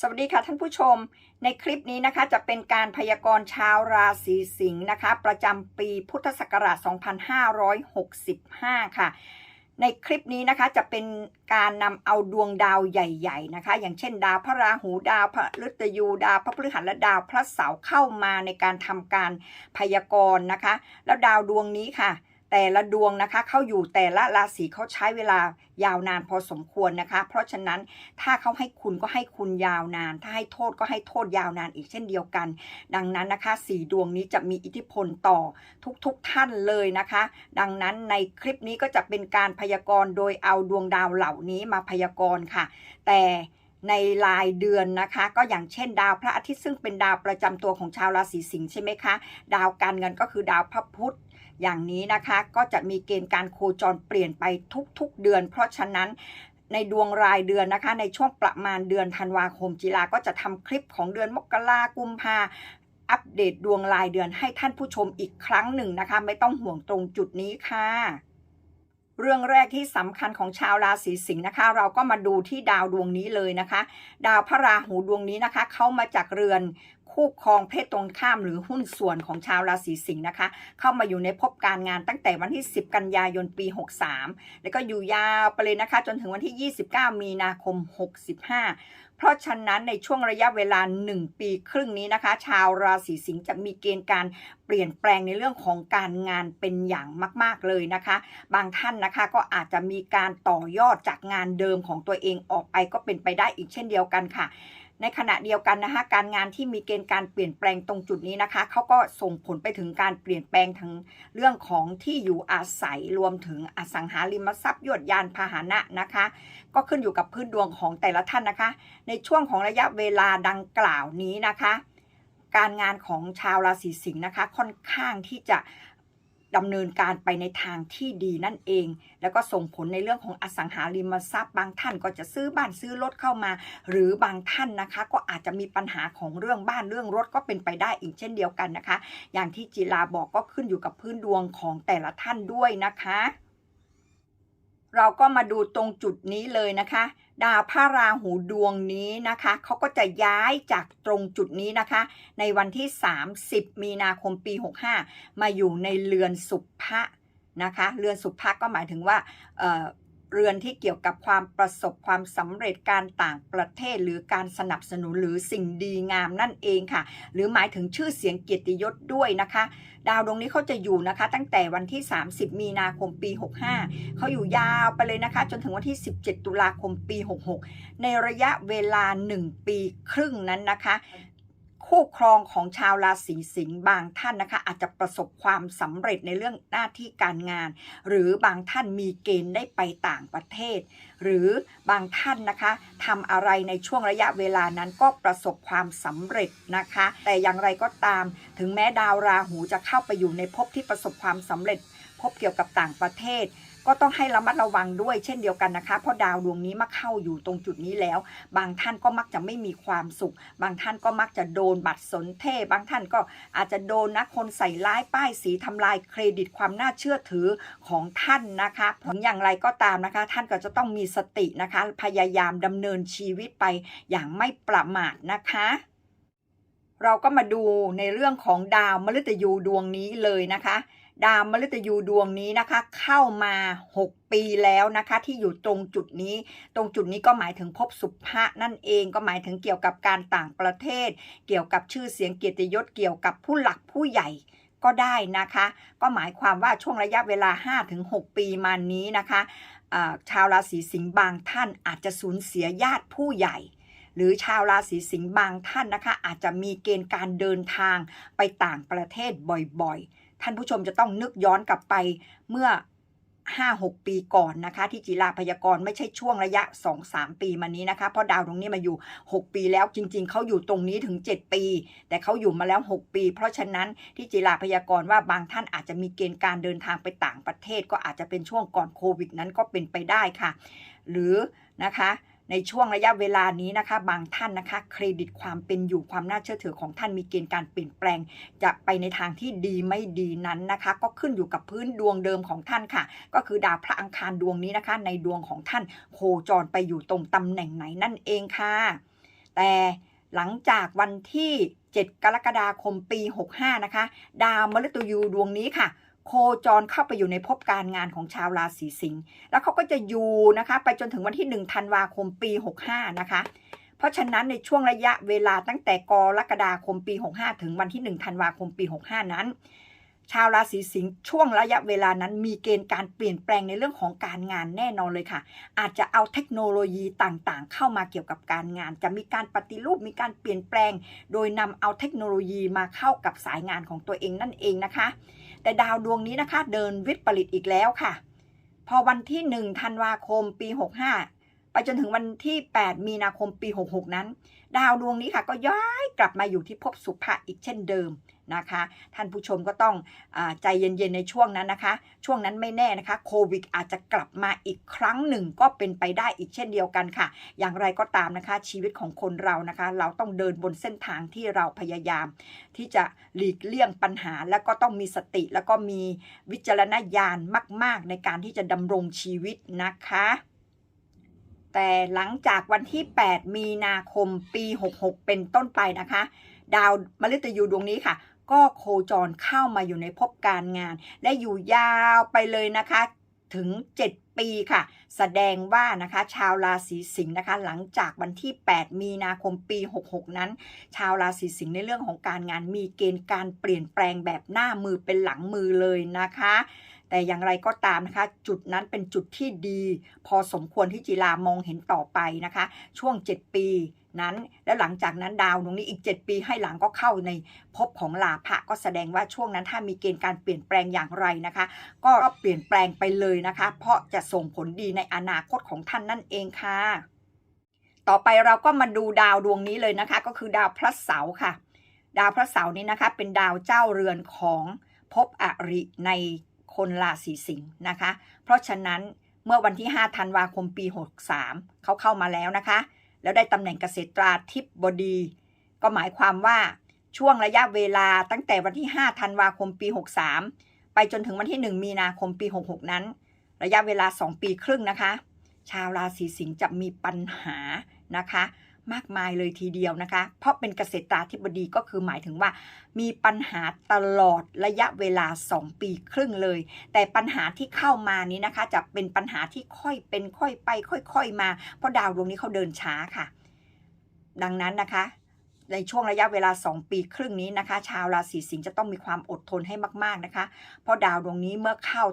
สวัสดีค่ะท่านผู้ชมในคลิปนี้นะคะจะเป็นการพยากรณ์ชาวราศีสิงห์นะคะ ประจำปีพุทธศักราช 2565 ค่ะ ในคลิปนี้นะคะจะเป็นการนำเอาดวงดาวใหญ่ๆนะคะ อย่างเช่นดาวพระราหูดาวพระฤตยูดาวพระพฤหัสและดาวพระเสาร์เข้ามาในการทำการพยากรณ์นะคะ แล้วดาวดวงนี้ค่ะ แต่ละดวงนะคะ เข้าอยู่แต่ละราศีเขาใช้เวลายาวนานพอสมควรนะคะ เพราะฉะนั้นถ้าเขาให้คุณก็ให้คุณยาวนาน ถ้าให้โทษก็ให้โทษยาวนานอีกเช่นเดียวกัน ดังนั้นนะคะสี่ดวงนี้จะมีอิทธิพลต่อทุกๆทท่านเลยนะคะ ดังนั้นในคลิปนี้ก็จะเป็นการพยากรณ์โดยเอาดวงดาวเหล่านี้มาพยากรณ์ค่ะ แต่ ในรายเดือนนะคะ ก็อย่างเช่นดาวพระอาทิตย์ซึ่งเป็นดาวประจำตัวของชาวราศีสิงห์ใช่ไหมคะดาวการเงินก็คือดาวพระพุธอย่างนี้นะคะก็จะมีเกณฑ์การโคจรเปลี่ยนไปทุกๆเดือน เพราะฉะนั้นในดวงรายเดือนนะคะ ในช่วงประมาณเดือนธันวาคมจิราก็จะทำคลิปของเดือนมกรากุมภาอัปเดตดวงรายเดือนให้ท่านผู้ชมอีกครั้งหนึ่งนะคะ ไม่ต้องห่วงตรงจุดนี้ค่ะ เรื่องแรกที่สำคัญของชาวราศีสิงห์นะคะ เราก็มาดูที่ดาวดวงนี้เลยนะคะ ดาวพระราหูดวงนี้นะคะ เข้ามาจากเรือน คู่ครองเพศตรงข้ามหรือหุ้นส่วนของชาวราศีสิงห์นะคะ เข้ามาอยู่ในภพการงานตั้งแต่วันที่ 10 กันยายนปี 63 แล้วก็อยู่ยาวไปเลยนะคะ จนถึงวันที่ 29 มีนาคม 65 เพราะฉะนั้นในช่วงระยะเวลา 1 ปีครึ่งนี้นะคะ ชาวราศีสิงห์จะมีเกณฑ์การเปลี่ยนแปลงในเรื่องของการงานเป็นอย่างมาก ๆเลยนะคะ บางท่านนะคะก็อาจจะมีการต่อยอดจากงานเดิมของตัวเองออกไปก็เป็นไปได้อีกเช่นเดียวกันค่ะ ในขณะเดียวกันนะคะการงานที่มีเกณฑ์การเปลี่ยนแปลงตรงจุดนี้นะคะเขาก็ส่งผลไปถึงการเปลี่ยนแปลงทั้งเรื่องของที่อยู่อาศัยรวมถึงอสังหาริมทรัพย์ยวดยานพาหนะนะคะ ก็ขึ้นอยู่กับพื้นดวงของแต่ละท่านนะคะ ในช่วงของระยะเวลาดังกล่าวนี้นะคะ การงานของชาวราศีสิงห์นะคะ ค่อนข้างที่จะ ดำเนินการไปในทางที่ดีนั่นเอง แล้วก็ส่งผลในเรื่องของอสังหาริมทรัพย์ บางท่านก็จะซื้อบ้านซื้อรถเข้ามา หรือบางท่านนะคะ ก็อาจจะมีปัญหาของเรื่องบ้านเรื่องรถก็เป็นไปได้อีกเช่นเดียวกันนะคะ อย่างที่จิลาบอกก็ขึ้นอยู่กับพื้นดวงของแต่ละท่านด้วยนะคะ เราก็มาดูตรงจุดนี้เลยนะคะ ดาวพระราหูดวงนี้นะคะเขาก็จะย้ายจากตรงจุดนี้นะคะ ในวันที่ 30 มีนาคมปี 65 มาอยู่ในเรือนสุภะนะคะ เรือนสุภะก็หมายถึงว่า เรือนที่เกี่ยวกับความประสบความสำเร็จการต่างประเทศ หรือการสนับสนุนหรือสิ่งดีงามนั่นเองค่ะ หรือหมายถึงชื่อเสียงเกียรติยศด้วยนะคะ ดาวดวงนี้เขาจะอยู่นะคะ ตั้งแต่วันที่ 30 มีนาคมปี 65 เขาอยู่ยาวไปเลยนะคะ จนถึงวันที่ 17 ตุลาคมปี 66 ในระยะเวลา 1 ปีครึ่งนั้นนะคะ คู่ครองของชาวราศีสิงห์บางท่านนะคะ อาจจะประสบความสำเร็จในเรื่องหน้าที่การงาน หรือบางท่านมีเกณฑ์ได้ไปต่างประเทศ หรือบางท่านนะคะทำอะไรในช่วงระยะเวลานั้นก็ประสบความสำเร็จนะคะ แต่อย่างไรก็ตาม ถึงแม้ดาวราหูจะเข้าไปอยู่ในภพที่ประสบความสำเร็จพบเกี่ยวกับต่างประเทศ ก็ต้องให้ระมัดระวังด้วยเช่นเดียวกันนะคะ เพราะดาวดวงนี้มาเข้าอยู่ตรงจุดนี้แล้ว บางท่านก็มักจะไม่มีความสุข บางท่านก็มักจะโดนบัตรสนเทศบางท่านก็อาจจะโดนนะคนใส่ร้ายป้ายสีทำลายเครดิตความน่าเชื่อถือของท่านนะคะผลอย่างไรก็ตามนะคะ ท่านก็จะต้องมีสตินะคะ พยายามดำเนินชีวิตไปอย่างไม่ประมาทนะคะเราก็มาดูในเรื่องของดาวมฤตยูดวงนี้เลยนะคะ ดาวมฤตยูดวงนี้นะคะ เข้ามา 6 ปีแล้วนะคะ ที่อยู่ตรงจุดนี้ ตรงจุดนี้ก็หมายถึงภพสุภะนั่นเองก็หมายถึงเกี่ยวกับการต่างประเทศ เกี่ยวกับชื่อเสียงเกียรติยศเกี่ยวกับผู้หลักผู้ใหญ่ก็ได้นะคะ ก็หมายความว่าช่วงระยะเวลา 5-6 ปีมานี้นะคะชาวราศีสิงห์บางท่านอาจจะสูญเสียญาติผู้ใหญ่หรือชาวราศีสิงห์บางท่านนะคะ อาจจะมีเกณฑ์การเดินทางไปต่างประเทศบ่อยๆ ท่านผู้ชมจะต้องนึกย้อนกลับไปเมื่อ 5-6 ปีก่อนนะคะ ที่จิราพยากรณ์ไม่ใช่ช่วงระยะ 2-3 ปีมานี้นะคะ เพราะดาวตรงนี้มาอยู่ 6 ปีแล้วจริง ๆ เขาอยู่ตรงนี้ถึง 7 ปี แต่เขาอยู่มาแล้ว 6 ปี เพราะฉะนั้นที่จิราพยากรณ์ว่าบางท่านอาจจะมีเกณฑ์การเดินทางไปต่างประเทศ ก็อาจจะเป็นช่วงก่อนโควิดนั้นก็เป็นไปได้ค่ะ หรือนะคะ ในช่วงระยะเวลานี้นะคะ บางท่านนะคะ เครดิตความเป็นอยู่ความน่าเชื่อถือของท่านมีเกณฑ์การเปลี่ยนแปลง จะไปในทางที่ดีไม่ดีนั้นนะคะ ก็ขึ้นอยู่กับพื้นดวงเดิมของท่านค่ะ ก็คือดาวพระอังคารดวงนี้นะคะ ในดวงของท่านโคจรไปอยู่ตรงตำแหน่งไหนนั่นเองค่ะ แต่หลังจากวันที่ 7 กรกฎาคมปี 65 นะคะ ดาวมฤตยูดวงนี้ค่ะ โคจรเข้าไปอยู่ในภพการงานของชาวราศีสิงห์แล้วเขาก็จะอยู่นะคะ ไปจนถึงวันที่ 1 ธันวาคมปี 65 นะคะ เพราะฉะนั้นในช่วงระยะเวลาตั้งแต่กรกฎาคมปี 65 ถึงวันที่ 1 ธันวาคมปี 65 นั้น ชาวราศีสิงห์ช่วงระยะเวลานั้นมีเกณฑ์การเปลี่ยนแปลงในเรื่องของการงานแน่นอนเลยค่ะ อาจจะเอาเทคโนโลยีต่างๆ เข้ามาเกี่ยวกับการงาน จะมีการปฏิรูปมีการเปลี่ยนแปลง โดยนำเอาเทคโนโลยีมาเข้ากับสายงานของตัวเองนั่นเองนะคะ แต่ดาวดวงนี้นะคะ เดินวิปริตอีกแล้วค่ะ พอวันที่ 1 ธันวาคมปี 65 ไปจนถึงวันที่ 8 มีนาคมปี 66 นั้น ดาวดวงนี้ค่ะ ก็ย้ายกลับมาอยู่ที่ภพสุภะอีกเช่นเดิม นะคะ ท่านผู้ชมก็ต้องอใจเย็นๆในช่วงนั้นนะคะ ช่วงนั้นไม่แน่นะคะโควิดอาจจะกลับมาอีกครั้งหนึ่งก็เป็นไปได้อีกเช่นเดียวกันค่ะ อย่างไรก็ตามนะคะ ชีวิตของคนเรานะคะ เราต้องเดินบนเส้นทางที่เราพยายาม ที่จะหลีกเลี่ยงปัญหา แล้วก็ต้องมีสติ แล้วก็มีวิจารณญาณมาก ๆ ในการที่จะดำรงชีวิตนะคะแต่หลังจากวันที่ 8 มีนาคมปี 66 เป็นต้นไปนะคะ ดาวมฤตยูดวงนี้ค่ะ ก็โคจรเข้ามาอยู่ในภพการงาน และอยู่ยาวไปเลยนะคะถึง 7 ปีค่ะ แสดงว่านะคะชาวราศีสิงห์นะคะ หลังจากวันที่ 8 มีนาคมปี 66 นั้น ชาวราศีสิงห์ในเรื่องของการงานมีเกณฑ์การเปลี่ยนแปลงแบบหน้ามือเป็นหลังมือเลยนะคะ แต่อย่างไรก็ตามนะคะ จุดนั้นเป็นจุดที่ดี พอสมควรที่จีรามองเห็นต่อไปนะคะ ช่วง 7 ปี นั้น แล้วหลังจากนั้นดาวตรงนี้อีก 7 ปีให้หลังก็เข้าในภพของลาภะก็แสดงว่าช่วงนั้นถ้ามีเกณฑ์การเปลี่ยนแปลงอย่างไรนะคะ ก็เปลี่ยนแปลงไปเลยนะคะ เพราะจะส่งผลดีในอนาคตของท่านนั่นเองค่ะ ต่อไปเราก็มาดูดาวดวงนี้เลยนะคะ ก็คือดาวพระเสาร์ค่ะ ดาวพระเสาร์นี้นะคะ เป็นดาวเจ้าเรือนของภพอริในคนราศีสิงห์นะคะ เพราะฉะนั้นเมื่อวันที่ 5 ธันวาคมปี 63 เขาเข้ามาแล้วนะคะ แล้วได้ตำแหน่งเกษตราธิบดี ก็หมายความว่าช่วงระยะเวลาตั้งแต่วันที่ 5 ธันวาคมปี 63 ไปจนถึงวันที่ 1 มีนาคมปี 66 นั้น ระยะเวลา 2 ปีครึ่งนะคะ ชาวราศีสิงห์จะมีปัญหานะคะ มากมายเลยทีเดียวนะคะ เพราะเป็นเกษตราธิบดีก็คือหมายถึงว่า มีปัญหาตลอดระยะเวลา 2 ปีครึ่งเลย แต่ปัญหาที่เข้ามานี้นะคะ จะเป็นปัญหาที่ค่อยเป็นค่อยไป ค่อย ๆ มา เพราะดาวดวงนี้เขาเดินช้าค่ะ ดังนั้นนะคะในช่วงระยะเวลา 2 ปีครึ่งนี้นะคะ ชาวราศีสิงห์จะต้องมีความอดทนให้มาก ๆนะคะ เพราะดาวดวงนี้เมื่อเข้า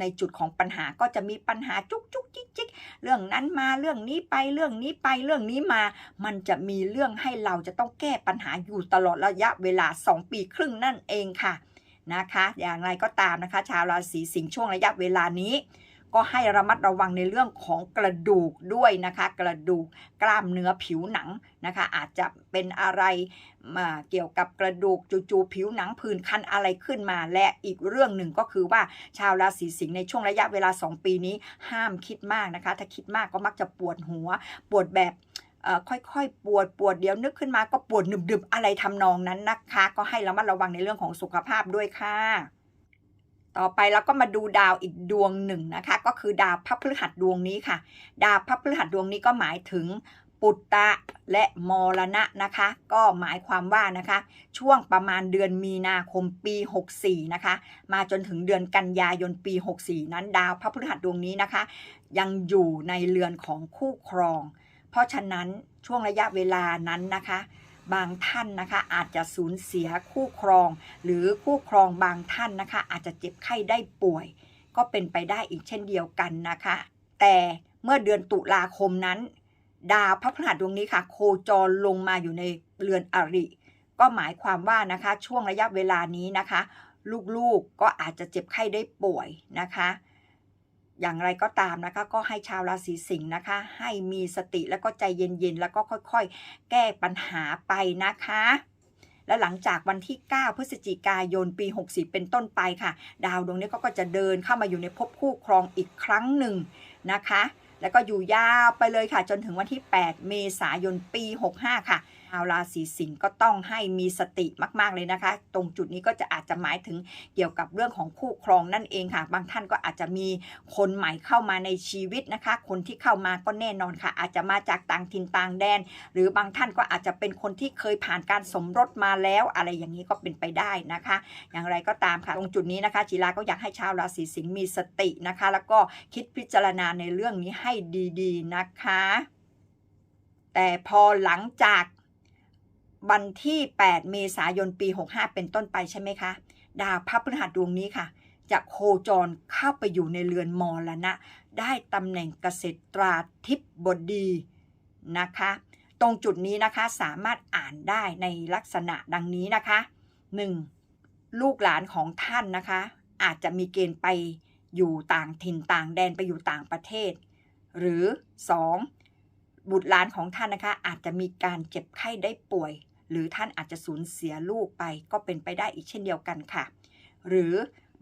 ในจุดของปัญหาก็จะมีปัญหาจุกจุกจิกจิกเรื่องนั้นมาเรื่องนี้ไปเรื่องนี้ไปเรื่องนี้มา มันจะมีเรื่องให้เราจะต้องแก้ปัญหาอยู่ตลอดระยะเวลา 2 ปีครึ่งนั่นเองค่ะนะคะ อย่างไรก็ตามนะคะ ชาวราศีสิงห์ช่วงระยะเวลานี้ ก็ให้ระมัดระวังในเรื่องของกระดูกด้วยนะคะ กระดูกกล้ามเนื้อผิวหนังนะคะ อาจจะเป็นอะไรมาเกี่ยวกับกระดูกจู่ๆผิวหนังผื่นคันอะไรขึ้นมา และอีกเรื่องหนึ่งก็คือว่าชาวราศีสิงห์ในช่วงระยะเวลา 2 ปีนี้ห้ามคิดมากนะคะ ถ้าคิดมากก็มักจะปวดหัว ปวดแบบค่อยๆ ปวดปวดเดี๋ยวนึกขึ้นมาก็ปวดหนึบๆอะไรทำนองนั้นนะคะ ก็ให้ระมัดระวังในเรื่องของสุขภาพด้วยค่ะ ต่อไปเราก็มาดูดาวอีกดวงหนึ่งนะคะ ก็คือดาวพระพฤหัสดวงนี้ค่ะ ดาวพระพฤหัสดวงนี้ก็หมายถึงปุตตะและมรณะนะคะ ก็หมายความว่านะคะ ช่วงประมาณเดือนมีนาคมปี 64 นะคะ มาจนถึงเดือนกันยายนปี 64 นั้นดาวพระพฤหัสดวงนี้นะคะ ยังอยู่ในเรือนของคู่ครอง เพราะฉะนั้นช่วงระยะเวลานั้นนะคะ บางท่านนะคะ อาจจะสูญเสียคู่ครอง หรือคู่ครองบางท่านนะคะ อาจจะเจ็บไข้ได้ป่วย ก็เป็นไปได้อีกเช่นเดียวกันนะคะ แต่เมื่อเดือนตุลาคมนั้น ดาวพระพฤหัสดวงนี้ค่ะ โคจรลงมาอยู่ในเรือนอริ ก็หมายความว่านะคะ ช่วงระยะเวลานี้นะคะ ลูกๆก็อาจจะเจ็บไข้ได้ป่วยนะคะ อย่างไรก็ตามนะคะ ก็ให้ชาวราศีสิงห์นะคะ ให้มีสติแล้วก็ใจเย็นๆ แล้วก็ค่อยๆ แก้ปัญหาไปนะคะ และหลังจากวันที่ 9 พฤศจิกายนปี 64 เป็นต้นไปค่ะ ดาวดวงนี้ก็จะเดินเข้ามาอยู่ในภพคู่ครองอีกครั้งหนึ่งนะคะ แล้วก็อยู่ยาวไปเลยค่ะ จนถึงวันที่ 8 เมษายนปี 65 ค่ะาวราศีสิงห์ก็ต้องให้มีสติมาก ๆ เลยนะคะ ตรงจุดนี้ก็จะอาจจะหมายถึงเกี่ยวกับเรื่องของคู่ครองนั่นเองค่ะ บางท่านก็อาจจะมีคนใหม่เข้ามาในชีวิตนะคะ คนที่เข้ามาก็แน่นอนค่ะ อาจจะมาจากต่างถิ่นต่างแดน หรือบางท่านก็อาจจะเป็นคนที่เคยผ่านการสมรสมาแล้ว อะไรอย่างนี้ก็เป็นไปได้นะคะ อย่างไรก็ตามค่ะ ตรงจุดนี้นะคะจีราก็อยากให้ชาวราศีสิงห์มีสตินะคะ แล้วก็คิดพิจารณาในเรื่องนี้ให้ดี ๆ นะคะ แต่พอหลังจาก วันที่ 8 เมษายนปี 65 เป็นต้นไปใช่ไหมคะ ดาวพระพฤหัสดวงนี้ค่ะ จะโคจรเข้าไปอยู่ในเรือนมรณะ ได้ตำแหน่งเกษตราธิบดีนะคะ ตรงจุดนี้นะคะสามารถอ่านได้ในลักษณะดังนี้นะคะ 1. ลูกหลานของท่านนะคะ อาจจะมีเกณฑ์ไปอยู่ต่างถิ่นต่างแดนไปอยู่ต่างประเทศ หรือ 2. บุตรหลานของท่านนะคะอาจจะมีการเจ็บไข้ได้ป่วย หรือท่านอาจจะสูญเสียลูกไปก็เป็นไปได้อีกเช่นเดียวกันค่ะ หรือ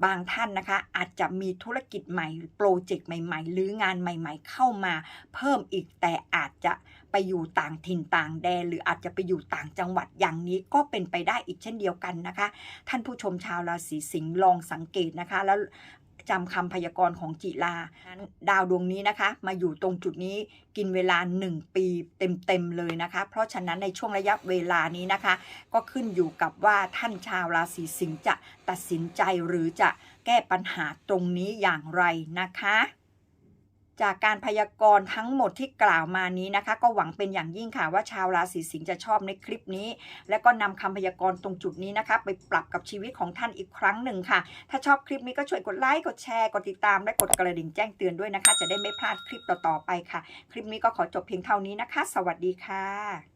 บางท่านนะคะอาจจะมีธุรกิจใหม่โปรเจกต์ใหม่ ๆ หรืองานใหม่ ๆ เข้ามา เพิ่มอีกแต่อาจจะไปอยู่ต่างถิ่นต่างแดน หรืออาจจะไปอยู่ต่างจังหวัดอย่างนี้ก็เป็นไปได้อีกเช่นเดียวกันนะคะ ท่านผู้ชมชาวราศีสิงห์ลองสังเกตนะคะ แล้ว จำคำพยากรณ์ของจิลานั้นดาวดวงนี้นะคะ มาอยู่ตรงจุดนี้กินเวลา 1 ปีเต็มๆเลยนะคะ เพราะฉะนั้นในช่วงระยะเวลานี้นะคะ ก็ขึ้นอยู่กับว่าท่านชาวราศีสิงห์จะตัดสินใจหรือจะแก้ปัญหาตรงนี้อย่างไรนะคะ จากการพยากรณ์ทั้งหมดที่กล่าวมานี้นะคะ ก็หวังเป็นอย่างยิ่งค่ะว่าชาวราศีสิงห์จะชอบในคลิปนี้ และก็นำคำพยากรณ์ตรงจุดนี้นะคะ ไปปรับกับชีวิตของท่านอีกครั้งหนึ่งค่ะ ถ้าชอบคลิปนี้ก็ช่วยกดไลค์กดแชร์กดติดตามและกดกระดิ่งแจ้งเตือนด้วยนะคะ จะได้ไม่พลาดคลิปต่อๆไปค่ะ คลิปนี้ก็ขอจบเพียงเท่านี้นะคะ สวัสดีค่ะ